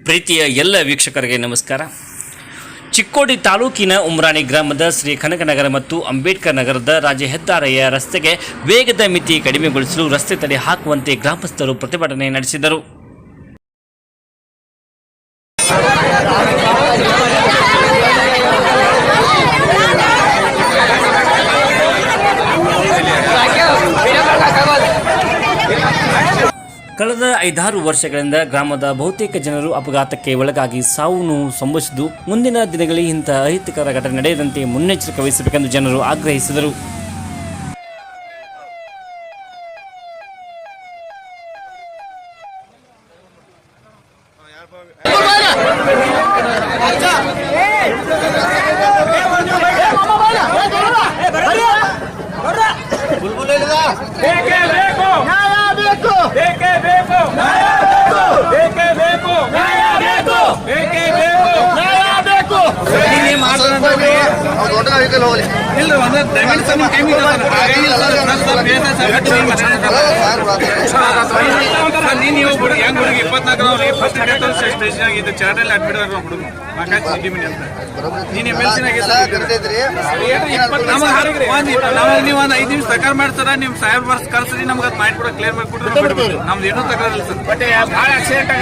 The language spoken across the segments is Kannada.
ಪ್ರೀತಿಯ ಎಲ್ಲ ವೀಕ್ಷಕರಿಗೆ ನಮಸ್ಕಾರ. ಚಿಕ್ಕೋಡಿ ತಾಲೂಕಿನ ಉಮ್ರಾಣಿ ಗ್ರಾಮದ ಶ್ರೀ ಕನಕನಗರ ಮತ್ತು ಅಂಬೇಡ್ಕರ್ ನಗರದ ರಾಜ್ಯ ಹೆದ್ದಾರಿಯ ರಸ್ತೆಗೆ ವೇಗದ ಮಿತಿ ಕಡಿಮೆಗೊಳಿಸಲು ರಸ್ತೆ ತಡೆ ಹಾಕುವಂತೆ ಗ್ರಾಮಸ್ಥರು ಪ್ರತಿಭಟನೆ ನಡೆಸಿದರು. ಕಳೆದ ಐದಾರು ವರ್ಷಗಳಿಂದ ಗ್ರಾಮದ ಬಹುತೇಕ ಜನರು ಅಪಘಾತಕ್ಕೆ ಒಳಗಾಗಿ ಸಾವು ನೋವು ಸಂಭವಿಸಿದ್ದು, ಮುಂದಿನ ದಿನಗಳಲ್ಲಿ ಇಂತಹ ಅಹಿತಕರ ಘಟನೆ ನಡೆಯದಂತೆ ಮುನ್ನೆಚ್ಚರಿಕೆ ವಹಿಸಬೇಕೆಂದು ಜನರು ಆಗ್ರಹಿಸಿದರು. ಬೇಕೇ. ಬೇಕು ನ್ಯಾಯ ಬೇಕು ಬೇಕೇ ನಾವು ಒಂದು ಐದ್ ನಿಮಿಷ ತಕರ್ ಮಾಡ್ತಾರ ನಿಮ್ ಸಾಹೇಬ್ ಬರ್ಸ್ ಕಳ್ಸ್ರಿ ನಮ್ಗೆ ಅದ್ ಕೊಡೋ ಕ್ಲಿಯರ್ ಮಾಡ್ಕೊಡ್ರಿ ನಮ್ದು ಏನೂ ತಕರಾರಿಲ್ಲ ಸರ್ ಬಟ್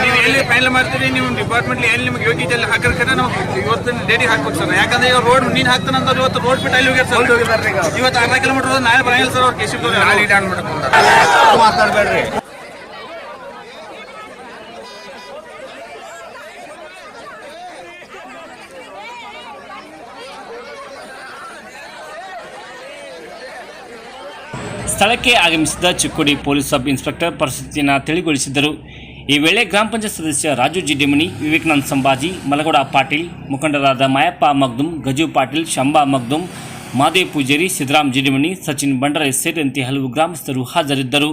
ನೀವು ಎಲ್ಲಿ ಫೈನಲ್ ಮಾಡ್ತೀರಿ ನೀವು ಡಿಪಾರ್ಟ್ಮೆಂಟ್ ಎಲ್ಲಿ ನಿಮ್ಗೆ ಯೋಗ್ಯತೆ ಹಾಕಿರ್ತಾರೆ ನಾವು ಇವತ್ತಿನ ಡೇಟಿಗೆ ಹಾಕ್ಬೇಕು ಯಾಕಂದ್ರೆ ರೋಡ್ ನೀನ್ ಹಾಕ್ತಾನಂದ್ರೆ ಇವತ್ತು ರೋಡ್ ಬಿಟ್ಟು ಅಲ್ಲಿ ಹೋಗ್ಯಾರ ಸರ್ ಇವತ್ತು ಅರ್ಧ ಕಿಲೋಮೀಟರ್ ನಾಳೆ ಬರಂಗಿಲ್ಲ ಸರ್ ಅವ್ರು ಕೇಶಿಪ್ ಮಾತಾಡಬೇಡ್ರಿ. ಸ್ಥಳಕ್ಕೆ ಆಗಮಿಸಿದ ಚಿಕ್ಕೋಡಿ ಪೊಲೀಸ್ ಸಬ್ ಇನ್ಸ್ಪೆಕ್ಟರ್ ಪರಿಸ್ಥಿತಿಯನ್ನು ತಿಳಿಗೊಳಿಸಿದರು ಈ ವೇಳೆ ಗ್ರಾಮ ಪಂಚಾಯತ್ ಸದಸ್ಯ ರಾಜು ಜಿಡ್ಡಿಮಣಿ, ವಿವೇಕಾನಂದ ಸಂಭಾಜಿ, ಮಲಗೋಡ ಪಾಟೀಲ್, ಮುಖಂಡರಾದ ಮಾಯಪ್ಪ ಮಗ್ದುಮ್ ಗಜು ಪಾಟೀಲ್ ಶಂಬಾ ಮಗ್ದುಮ್ ಮಾದೇವ್ ಪೂಜಾರಿ, ಸಿದ್ದರಾಮ್ ಜಿಡಿಮಣಿ ಸಚಿನ್ ಬಂಡರೆ ಸೇರಿದಂತೆ ಹಲವು ಗ್ರಾಮಸ್ಥರು ಹಾಜರಿದ್ದರು.